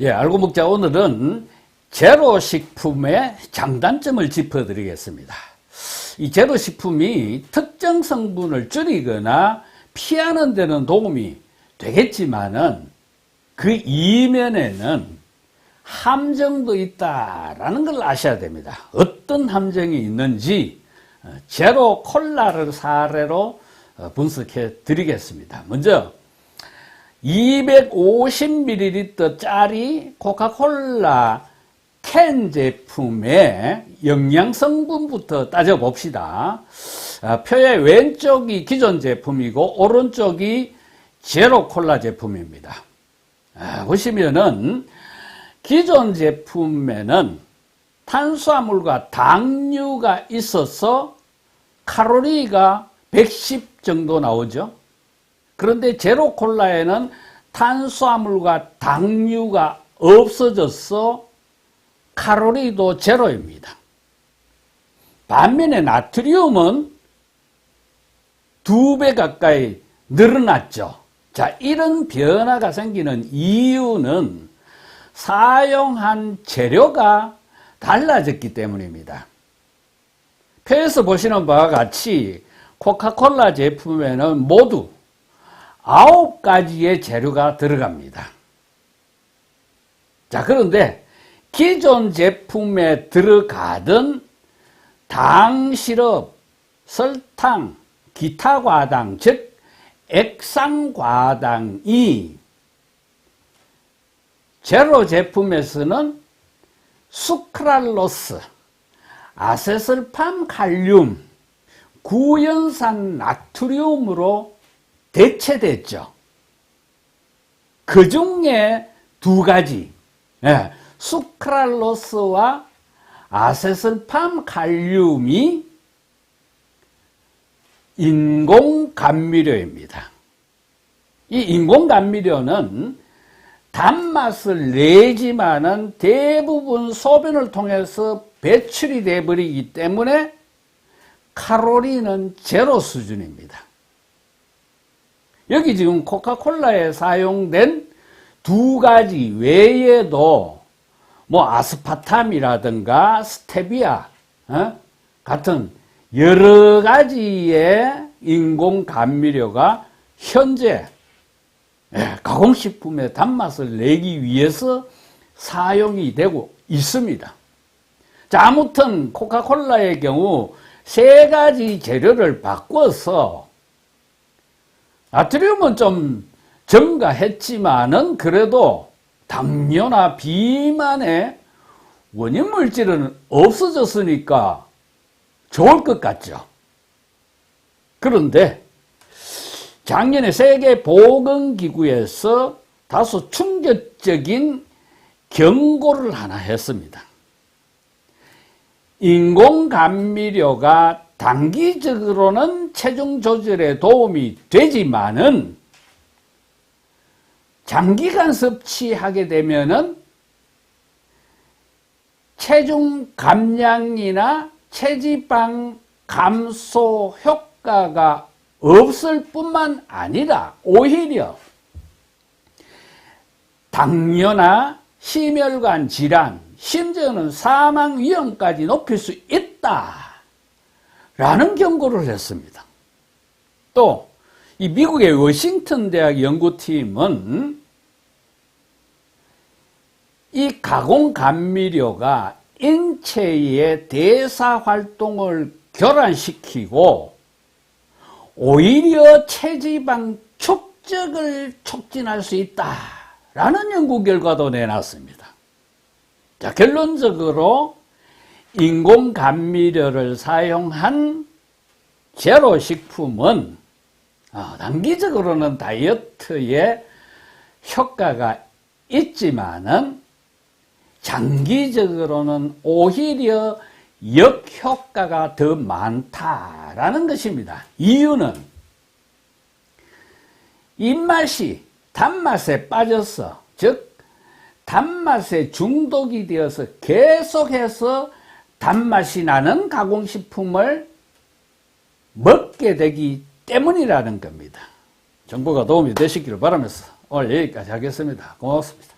예, 알고 먹자 오늘은 제로 식품의 장단점을 짚어드리겠습니다. 이 제로 식품이 특정 성분을 줄이거나 피하는 데는 도움이 되겠지만은 그 이면에는 함정도 있다라는 걸 아셔야 됩니다. 어떤 함정이 있는지 어, 제로 콜라를 사례로 어, 분석해 드리겠습니다. 먼저 250ml 짜리 코카콜라 캔 제품의 영양 성분부터 따져봅시다. 아, 표의 왼쪽이 기존 제품이고 오른쪽이 제로 콜라 제품입니다. 아, 보시면은 기존 제품에는 탄수화물과 당류가 있어서 칼로리가 110 정도 나오죠. 그런데 제로 콜라에는 탄수화물과 당류가 없어져서 칼로리도 제로입니다. 반면에 나트륨은 두 배 가까이 늘어났죠. 자, 이런 변화가 생기는 이유는 사용한 재료가 달라졌기 때문입니다. 표에서 보시는 바와 같이 코카콜라 제품에는 모두 아홉 가지의 재료가 들어갑니다. 자, 그런데 기존 제품에 들어가던 당 시럽, 설탕, 기타 과당, 즉 액상 과당이 제로 제품에서는 수크랄로스, 아세슬팜 칼륨, 구연산 나트륨으로 대체됐죠. 그 중에 두 가지, 예, 수크랄로스와 아세슬팜 칼륨이 인공 감미료입니다. 이 인공 감미료는 단맛을 내지만은 대부분 소변을 통해서 배출이 되어버리기 때문에 칼로리는 제로 수준입니다. 여기 지금 코카콜라에 사용된 두 가지 외에도 뭐 아스파탐이라든가 스테비아 어? 같은 여러 가지의 인공 감미료가 현재 예, 가공식품의 단맛을 내기 위해서 사용이 되고 있습니다. 자, 아무튼 코카콜라의 경우 세 가지 재료를 바꿔서 나트륨은 좀 증가했지만은 그래도 당뇨나 비만의 원인 물질은 없어졌으니까 좋을 것 같죠. 그런데 작년에 세계보건기구에서 다소 충격적인 경고를 하나 했습니다. 인공감미료가 단기적으로는 체중 조절에 도움이 되지만은 장기간 섭취하게 되면은 체중 감량이나 체지방 감소 효과가 없을 뿐만 아니라 오히려 당뇨나 심혈관 질환, 심지어는 사망 위험까지 높일 수 있다. 라는 경고를 했습니다. 또, 이 미국의 워싱턴 대학 연구팀은 이 가공 감미료가 인체의 대사 활동을 교란시키고 오히려 체지방 축적을 촉진할 수 있다라는 연구 결과도 내놨습니다. 자, 결론적으로 인공 감미료를 사용한 제로 식품은 어, 단기적으로는 다이어트에 효과가 있지만은 장기적으로는 오히려 역효과가 더 많다라는 것입니다. 이유는 입맛이 단맛에 빠져서 즉 단맛에 중독이 되어서 계속해서 단맛이 나는 가공식품을 먹게 되기 때문이라는 겁니다. 정보가 도움이 되시기를 바라면서 오늘 여기까지 하겠습니다. 고맙습니다.